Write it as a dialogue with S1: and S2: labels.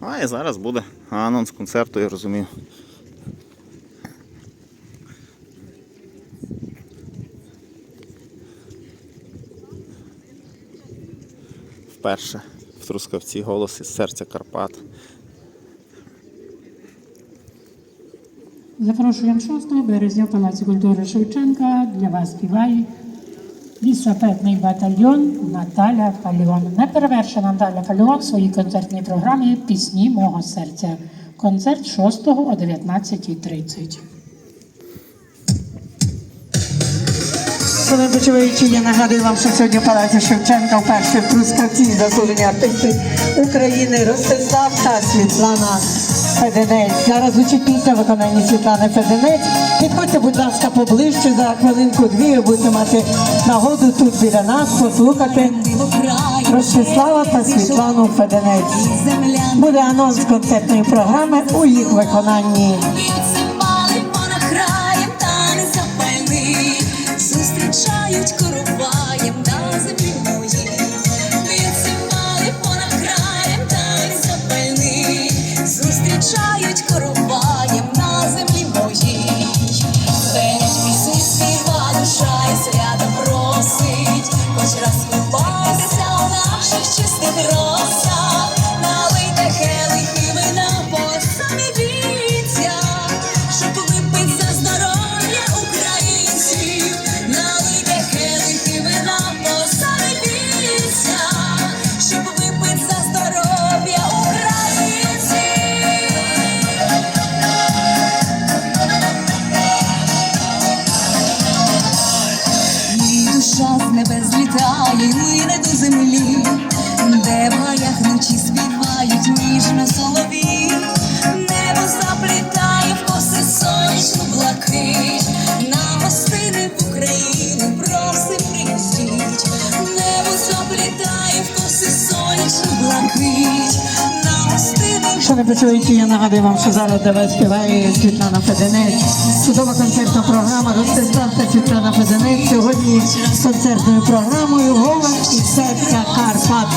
S1: А і зараз буде анонс концерту, я розумію. Вперше в Трускавці голос із серця Карпат.
S2: Запрошуємо 6 березня в Палаці культури Шевченка. Для вас співає лісопедний батальйон Наталя Фальон. Неперевершена Наталя Фальон в своїй концертній програмі Пісні мого серця. Концерт 6 о 19.30.
S3: Шановні почуваючи, я нагадую вам, що сьогодні Палаці Шевченка вперше в Трускавці заслужені артисти України Ростислав та Світлана Феденець. Зараз звучить пісня виконання Світлани Феденець. Підходьте, будь ласка, поближче за хвилинку-дві. Ви будете мати нагоду тут біля нас послухати Ростислава та Світлану Феденець. Буде анонс концертної програми у їх виконанні.
S4: Зустрічають короваєм на землі моїй. Відсипали понад краєм та запальний, зустрічають короваєм rock. Гостини
S3: Що не почуєте, я нагадую вам, що зараз для вас співає Світлана Феденець. Судова концертна програма Ростислав та Світлана Феденець. Сьогодні з концертною програмою Голос і серця Карпат.